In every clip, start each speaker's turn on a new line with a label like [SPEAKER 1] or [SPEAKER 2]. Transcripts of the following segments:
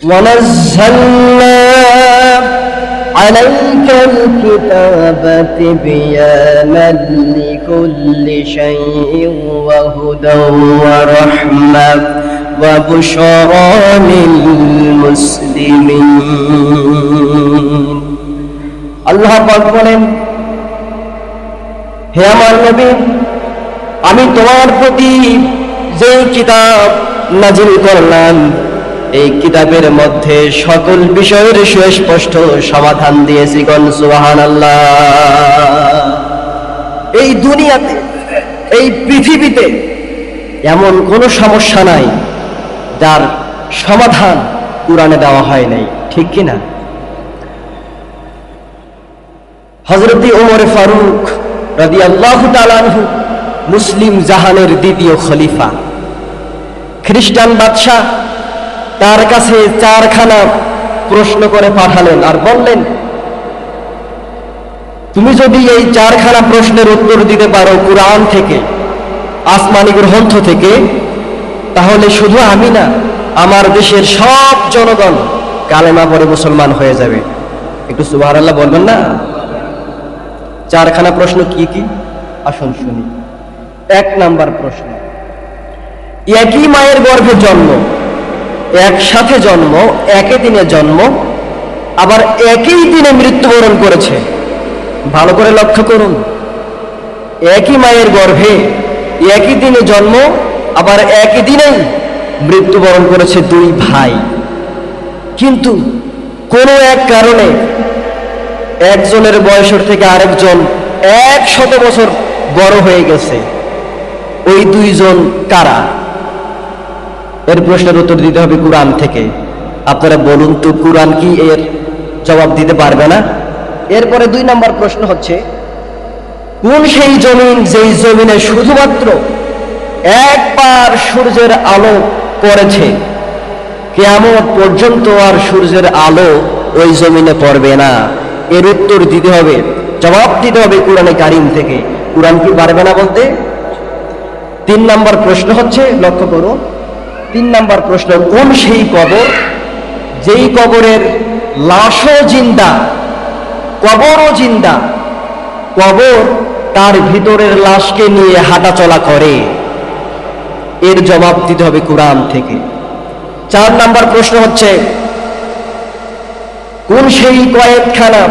[SPEAKER 1] ونزلنا عليك الكتاب تبيانا لكل شيء وهدى ورحمة وبشرى للمسلمين আল্লাহ পাক বলেন হে আমার নবী আমি তোমার প্রতি যে কিতাব নাজিল করলাম এই কিতাবের মধ্যে সকল বিষয়ের সুস্পষ্ট সমাধান দিয়েছি গণ সুবাহান এই দুনিয়াতে, এই পৃথিবীতে এমন কোনো সমস্যা নাই যার সমাধান কোরআনে দেওয়া হয় নাই, ঠিক কিনা হজরত ওমর ফারুক রাদি আল্লাহ মুসলিম জাহানের দ্বিতীয় খলিফা, খ্রিস্টান বাদশাহ তার কাছে চারখানা প্রশ্ন করে পাঠালেন আর বললেন, তুমি যদি এই চারখানা প্রশ্নের উত্তর দিতে পারো কোরআন থেকে, আসমানি গ্রন্থ থেকে, তাহলে শুধু আমি না, আমার দেশের সব জনগণ কালেমা পরে মুসলমান হয়ে যাবে। একটু সুবাহ আল্লাহ বলবেন না? চারখানা প্রশ্ন কি কি? আসুন শুনি। এক নাম্বার প্রশ্ন, একই মায়ের গর্ভে জন্ম একসাথে জন্ম একই দিনে জন্ম, আবার একই দিনে মৃত্যুবরণ করেছে। ভালো করে লক্ষ্য করুন। একই মায়ের গর্ভে একই দিনে জন্ম, আবার একই দিনেই মৃত্যুবরণ করেছে দুই ভাই। কিন্তু কোনো এক কারণে একজনের বয়সের থেকে আরেকজন এক শত বছর বড় হয়ে গেছে। ওই দুইজন কারা? এর প্রশ্নের উত্তর দিতে হবে কোরআন থেকে। আপনারা বলুন তো, কোরআন কি এর জবাব দিতে পারবে না? এরপরে দুই নম্বর প্রশ্ন হচ্ছে, কোন সেই জমিন যেই জমিনে শুধুমাত্র একবার সূর্যের আলো পড়েছে, কেয়ামত পর্যন্ত আর সূর্যের আলো ওই জমিনে পড়বে না? এর উত্তর দিতে হবে, জবাব দিতে হবে কোরআনে কারিম থেকে। কোরআন কি পারবে না বলতে? তিন নম্বর প্রশ্ন হচ্ছে, লক্ষ্য করুন তিন নাম্বার প্রশ্ন, কোন সেই কবর? যেই কবরের লাশও জিন্দা, কবরও জিন্দা, কবর তার ভিতরের লাশকে নিয়ে হাঁটাচলা করে। এর জবাব দিতে হবে কোরআন থেকে। চার নাম্বার প্রশ্ন হচ্ছে, কোন সেই কয়েদখানা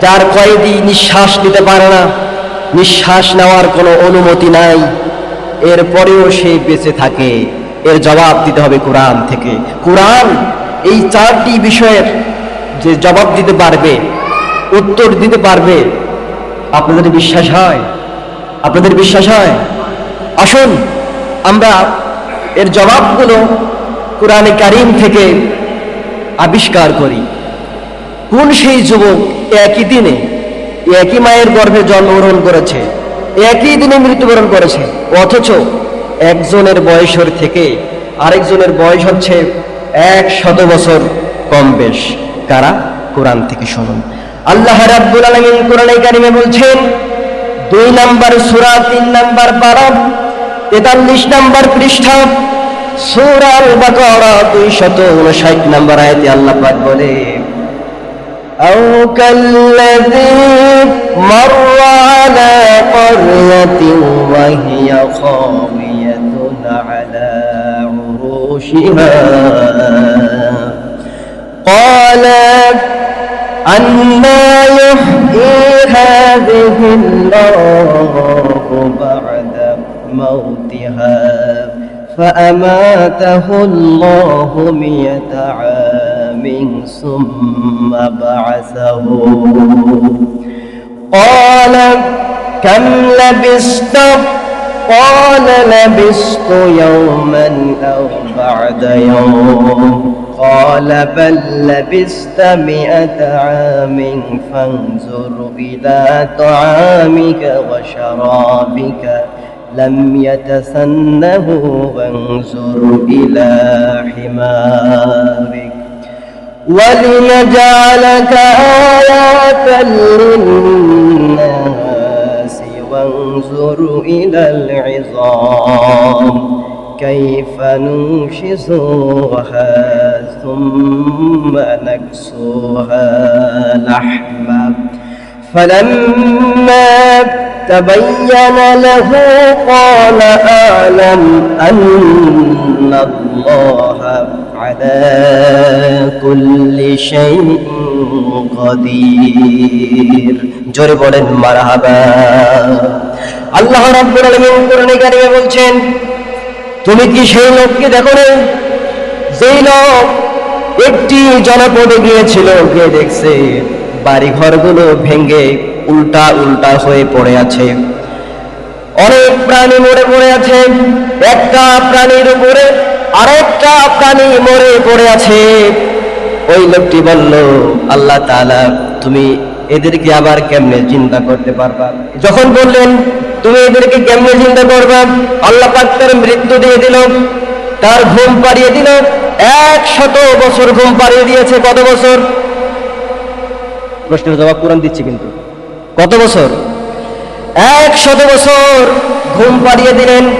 [SPEAKER 1] যার কয়েদি নিঃশ্বাস নিতে পারে না, নিঃশ্বাস নেওয়ার কোনো অনুমতি নাই, এরপরেও সে বেঁচে থাকে। এর জবাব দিতে হবে কোরআন থেকে। কোরআন এই চারটি বিষয়ের যে জবাব দিতে পারবে, উত্তর দিতে পারবে, আপনাদের বিশ্বাস হয়? আপনাদের বিশ্বাস হয়? আসুন, আমরা এর জবাবগুলো কোরআনে কারিম থেকে আবিষ্কার করি। কোন সেই যুবক একই দিনে একই মায়ের গর্ভে জন্মগ্রহণ করেছে, একই দিনে মৃত্যুবরণ করেছে, অথচ একজনের বয়সের থেকে আরেকজনের বয়স হচ্ছে এক শত বছর কম বেশ কারা কোরআন থেকে শুনুন আল্লাহ রাব্বুল আলামিন কোরআনে কারিমে বলছেন দুই নাম্বার সূরা তিন নাম্বার পারা তেতাল্লিশ নাম্বার পৃষ্ঠা সূরা আল বাকারা দুইশত উনষাট নাম্বার আয়াতে আল্লাহ পাক বলে أو كالذي مر على قرية وهي خاوية على عروشها قال أنا يحيي هذه الله بعد موتها فأماته الله مئة عام ثم بعثه. قال كم لبست قال لبست يوما أو بعد يوم. قال بل لبست مئة عام فانظر إلى طعامك وشرابك. لم يتسنه وانظر إلى حمارك. ولنجعلك آية للناس. وانظر إلى العظام. كيف ننشزها ثم نكسوها لحما. فلما تبين له قال أعلم أن الله على كل شيء قدير জোরে বলেন মারহাবা আল্লাহ রাব্বুল আলামিন কোরআনে কারিমে বলছেন তুমি কি সেই লোককে দেখো না যেই লোক একটি জনপদে গিয়েছিল গিয়ে দেখছে বাড়ি ঘরগুলো ভেঙে উল্টা উল্টা হয়ে পড়ে আছে অনেক প্রাণী মরে পড়ে আছে একটা প্রাণীর উপরে আরেকটা প্রাণী মরে পড়ে আছে। ওই লোকটি বলল, আল্লাহ তাআলা, তুমি এদেরকে আবার কেমনে চিন্তা করতে পারবা? যখন বললেন, তুমি এদেরকে কেমনে চিন্তা করবা? আল্লাহ পাক তার মৃত্যু দিয়ে দিল, তার ঘুম পাড়িয়ে দিল। এক শত বছর ঘুম পাড়িয়ে দিয়েছে, কত বছর? প্রশ্নের জবাব কোরআন দিচ্ছি কিন্তু। কত বছর? এক শত বছর ঘুম পাড়িয়ে দিলেন।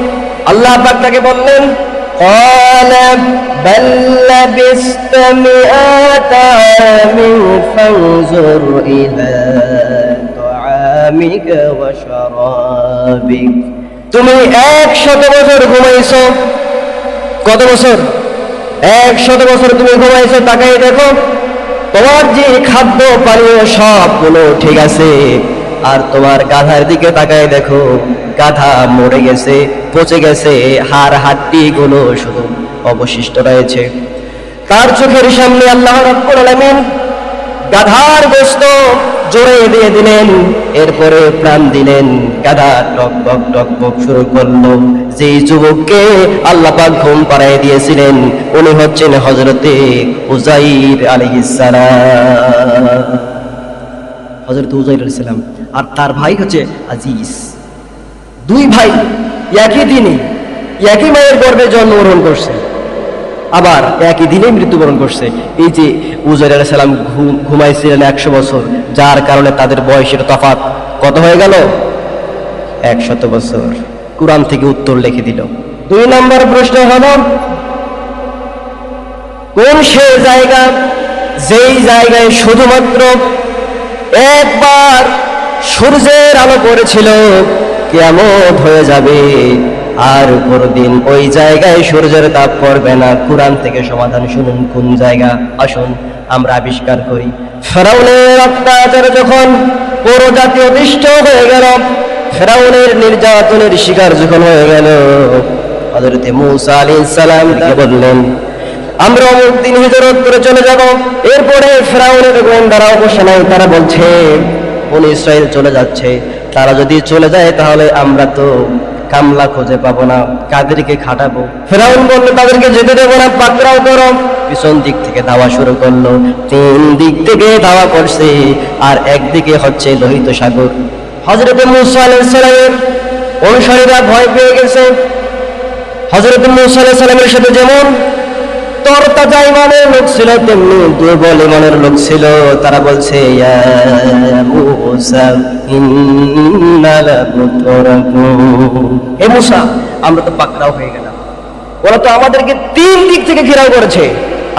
[SPEAKER 1] আল্লাহ পাক তাকে বললেন قال بل لبست مئة عام فانظر إلى طعامك وشرابك তুমি এক শত বছর ঘুমাইছো কত বছর এক শত বছর তুমি ঘুমাইছো তাকাই দেখো তোমার যে খাদ্য পানীয় সবগুলো ঠিক আছে আর তোমার গাধার দিকে তাকায় দেখো গাধা মরে গেছে, পচে গেছে, হাড় হাড্ডি গুলো শুধু অবশিষ্ট রয়েছে। তার চোখের সামনে আল্লাহ গাধার গোস্ত জোরে দিয়ে দিলেন, এরপরে প্রাণ দিলেন, গাধা টক টক টক টক শুরু করল। যেই যুবককে আল্লাহ পাক ঘুম পাড়ায় দিয়েছিলেন, উনি হচ্ছেন হজরতে উজাইর আলাইহিস সালাম। হজরত উজাইর আলাইহিস সালাম। আর তার ভাই হচ্ছে আজিজ। দুই ভাই একই দিনে, একই মায়ের গর্ভে জন্মগ্রহণ করছে, আবার একই দিনে মৃত্যুবরণ করছে। এই যে উজাইর আলাইহিস সালাম ঘুম- ঘুমাইছিলেন একশো বছর, যার কারণে তাদের বয়সের তফাৎ কত হয়ে গেল? একশত বছর। কোরআন থেকে উত্তর লিখে দিল। দুই নম্বর প্রশ্ন হলো, কোন সে জায়গা, যেই জায়গায় শুধুমাত্র একবার সূর্যের আলো পড়েছিল কেমন হয়ে যাবে। আর কোনদিন ওই জায়গায় সূর্যের তাপ পড়বে না। কোরআন থেকে সমাধান শুনুন, কোন জায়গা? আসুন, আমরা আবিষ্কার করি। ফেরাউনের অত্যাচার যখন পুরো জাতি অতিষ্ঠ হয়ে গেল, ফেরাউনের নির্যাতনের শিকার যখন হয়ে গেল হজরতে মুসা আলাইহিস সালাম বললেন, আমরা অমুক দিন হিজরত করে চলে যাব। এরপরে ফেরাউনের গোয়েন্দারা অবসানায় তারা বলছে কোন ইসরায়েল চলে যাচ্ছে। তারা যদি চলে যায় তাহলে আমরা তো কামলা খুঁজে পাবো না, কাদেরকে খাটাবো। ফেরাউন বলল, তাদেরকে যেতে দেবো না, পাকড়াও করো। পিছন দিক থেকে ধাওয়া শুরু করল। তিন দিক থেকে ধাওয়া করছে, আর একদিকে হচ্ছে লোহিত সাগর। হজরত মুসা আলাইহিস সালামের অনুসারীরা ভয় পেয়ে গেছে। হজরত মুসা আলাইহিস সালামের সাথে যেমন তরতাজা ইমানের লোক ছিল, তেমনি দুর্বল ইমানের লোক ছিল। তারা বলছে আমরা তো পাকড়াও হয়ে গেলাম। ওরা তো আমাদেরকে তিন দিক থেকে ঘেরাও করেছে।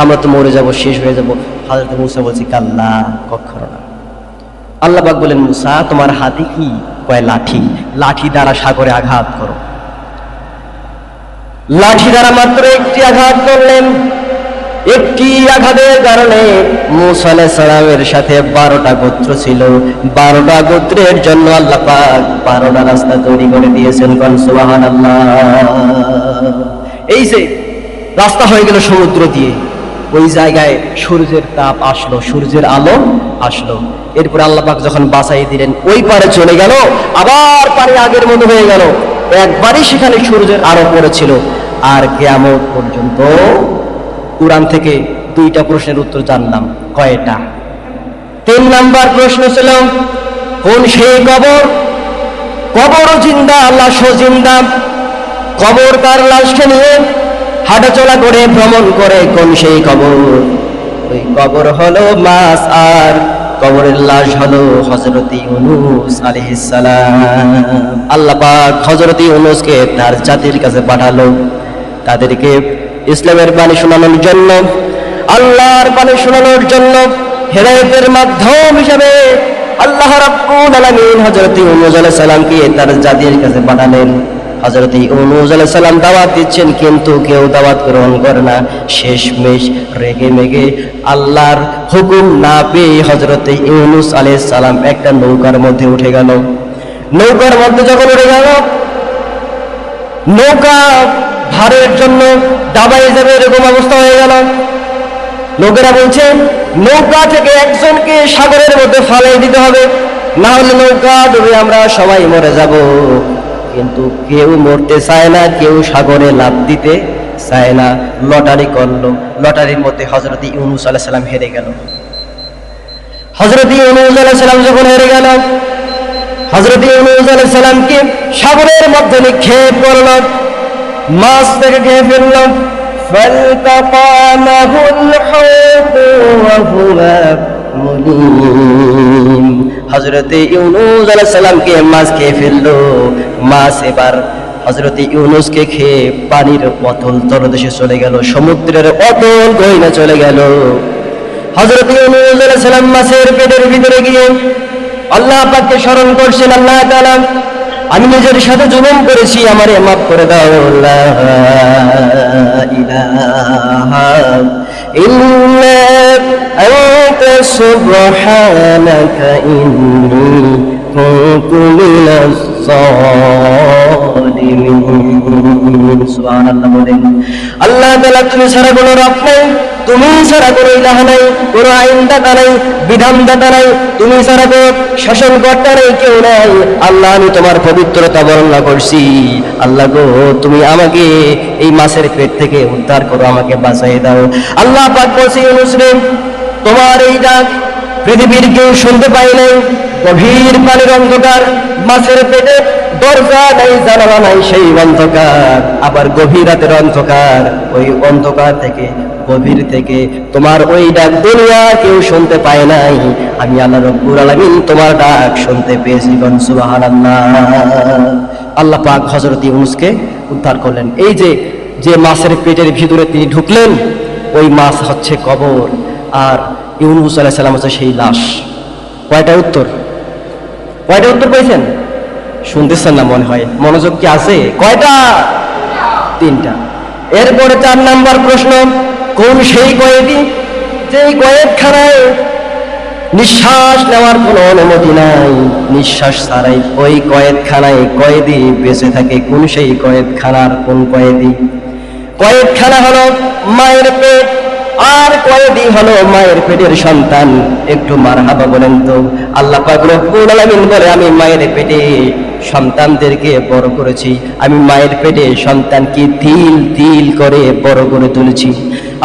[SPEAKER 1] আমরা তো মরে যাব, শেষ হয়ে যাব। হযরত মুসা বলছে, কাল্লা কখনো না। আল্লাহ পাক বলেন মুসা, তোমার হাতে কি কয় লাঠি? লাঠি দ্বারা সাগরে আঘাত করো। লাঠি দ্বারা মাত্র একটি আঘাত করলেন। একটি আঘাতের কারণে মুসা আলাইহিস সালামের সাথে বারোটা গোত্র ছিল। বারোটা গোত্রের জন্য আল্লাহ পাক বারোটা রাস্তা তৈরি করে দিয়েছেন কন সুবাহান এই যে রাস্তা হয়ে গেল সমুদ্র দিয়ে, ওই জায়গায় সূর্যের তাপ আসলো, সূর্যের আলো আসলো। এরপর আল্লাহ পাক যখন বাঁচাই দিলেন, ওই পারে চলে গেল, আবার পারে আগের মতো হয়ে গেল। একবারই সেখানে সূর্যের আলো পড়েছিল। আর কেয়ামত পর্যন্ত কোরআন থেকে দুইটা প্রশ্নের উত্তর জানলাম। কয়টা? তিন নাম্বার প্রশ্ন ছিল, কোন সেই কবর? কবরও জিন্দা লাশও জিন্দা। কবর তার লাশকে নিয়ে হাঁটাচলা করে, ভ্রমণ করে কোন সেই কবর? ওই কবর হলো মাস আর কবরের লাশ হলো হজরত ইউনুস আলাইহিস আল্লাহ পাক হজরত ইউনুসকে তার জাতির কাছে পাঠালো। তাদেরকে ইসলামের বাণী শোনানোর জন্য, আল্লাহর বাণী শোনানোর জন্য হেদায়েতের মাধ্যম হিসেবে আল্লাহ রাব্বুল আলামিন হযরত ইউনূস আলাইহিস সালামকে তার জাতির কাছে পাঠালেন। হযরত ইউনূস দাওয়াত দিচ্ছেন, কিন্তু কেউ দাওয়াত গ্রহণ করে না। শেষমেশ রেগে মেগে আল্লাহর হুকুম না পেয়ে হযরত ইউনূস সালাম একটা নৌকার মধ্যে উঠে গেল। নৌকার মধ্যে যখন উঠে গেল, নৌকা ভারের জন্য দাবাই যাবে এরকম অবস্থা হয়ে গেল। লোকেরা বলছে, নৌকা থেকে একজনকে সাগরের মধ্যে ফালাই দিতে হবে, না হলে নৌকা ডুবে আমরা সবাই মরে যাব। কিন্তু কেউ মরতে চায় না কেউ সাগরে লাভ দিতে চায় না লটারি করলো লটারির মধ্যে হজরত ইউনুস আলাহ সাল্লাম হেরে গেল হজরত ইউনুস আলাহ সাল্লাম যখন হেরে গেল হজরত ইউনুস আলাহ সাল্লামকে সাগরের মধ্যে নিক্ষেপ করল মাছ থেকে খেয়ে ফেলল فالتقامه الحوت وهو হজরত হজরতে ইউনুস আলাইহিস মাছ খেয়ে ফেলল। মাছ এবার হজরতে ইউনুসকে খেয়ে পানির অতল তরদেশে চলে গেল, সমুদ্রের অতল গহিনা চলে গেল। হজরত ইউনুস আলাইহিস মাছের পেটের ভিতরে গিয়ে আল্লাহ পাককে স্মরণ করছেন, আল্লাহ তালা আমি নিজের সাথে জুলুম করেছি আমারে মাফ করে দাও লা ইলাহা ইল্লা আনতা সুবহানাকা আল্লাহ আমি তোমার পবিত্রতা বর্ণনা করছি। আল্লাহ গো, তুমি আমাকে এই মাছের পেট থেকে উদ্ধার করো, আমাকে বাঁচাই দাও। আল্লাহ পাক বলছে মুসলিম, তোমার এই ডাক পৃথিবীর কেউ শুনতে পাই নাই গভীর পানির অন্ধকার, মাছের পেটে দরজা নাই, জানালা নাই, সেই অন্ধকার। আবার গভীর রাতের অন্ধকার, ওই অন্ধকার থেকে, গভীর থেকে তোমার ওই ডাক দুনিয়া কেউ শুনতে পায় নাই। আমি আল্লাহ রব্বুল আলামিন তোমার ডাক শুনতে পেয়েছি গন সুবহানাল্লাহ। আল্লাহ পাক হযরত ইউনূসকে উদ্ধার করলেন। এই যে যে মাছের পেটের ভিতরে তিনি ঢুকলেন, ওই মাছ হচ্ছে কবর। আর ইউনুস আলাইহিস সালাম হচ্ছে সেই লাশ। কয়টা উত্তর? কয়টা উত্তর পেয়েছেন? শুনতেছেন না মনে হয়। মনোযোগ কি আছে? কয়টা? তিনটা। এরপরে চার নাম্বার প্রশ্ন, কোন সেই কয়েদি যেই কয়েদখানায় নিঃশ্বাস নেওয়ার কোনো অনুমতি নাই? নিঃশ্বাস ছাড়াই ওই কয়েদখানায় কয়েদি বেঁচে থাকে। কোন সেই কয়েদখানার কোন কয়েদি? কয়েদখানা হলো মায়ের পেট। আর কয়েদি হলো মায়ের পেটের সন্তান একটু মারহাবা বলেন তো আল্লাহ পাক রব্বুল আলামিন বলে আমি মায়ের পেটে সন্তানদেরকে বড় করেছি আমি মায়ের পেটে সন্তানকে তিল তিল করে বড় করে তুলেছি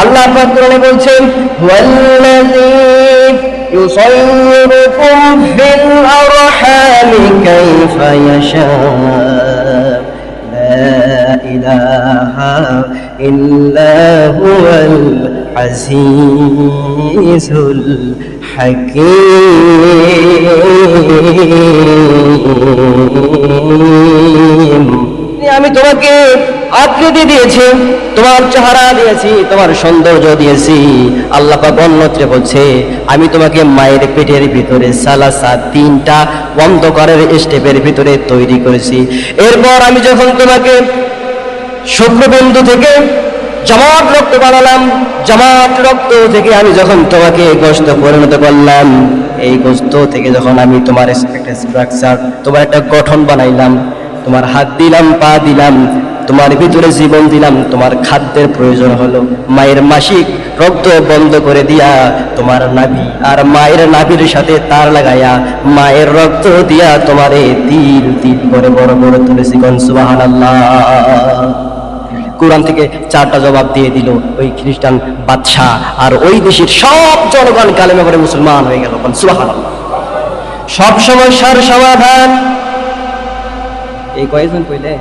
[SPEAKER 1] আল্লাহ পাক কোরআনে বলছেন ওয়াল্লাযী يصوركم في الأرحام كيف يشاء لا إله إلا هو العزيز الحكيم আমি তোমাকে আকৃতি দিয়েছি তোমার চেহারা দিয়েছি তোমার সৌন্দর্য দিয়েছি আল্লাহ পাক অন্যত্রে বলছে আমি তোমাকে মায়ের পেটের ভিতরে সালাসা তিনটা অন্ধকারের স্টেপের ভিতরে তৈরি করেছি এরপর আমি যখন তোমাকে শুক্রবিন্দু থেকে জামাত রক্ত বানালাম, জামাত রক্ত থেকে আমি যখন তোমাকে গোস্ত পরিণত করলাম, এই গোস্ত থেকে যখন আমি তোমার একটা স্ট্রাকচার তোমার একটা গঠন বানাইলাম, তোমার হাত দিলাম, পা দিলাম, তোমার ভিতরে জীবন দিলাম, তোমার খাদ্যের প্রয়োজন হলো মায়ের মাসিক রক্ত বন্ধ করে দিয়া তোমার নাভি আর মায়ের নাভির সাথে তার লাগাইয়া মায়ের রক্ত দিয়া তোমারে তিল তিল করে বড় বড় তুলেছি গন সুবহানাল্লাহ। কোরআন থেকে চারটা জবাব দিয়ে দিল ওই খ্রিস্টান বাদশাহ। আর ওই দেশের সব জনগণ কালেমে পরে মুসলমান হয়ে গেল। সব সমস্যার সমাধান। এই কয়েকজন কইলে?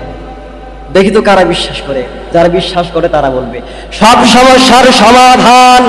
[SPEAKER 1] দেখি তো কারা বিশ্বাস করে। যারা বিশ্বাস করে তারা বলবে। সব সমস্যার সমাধান।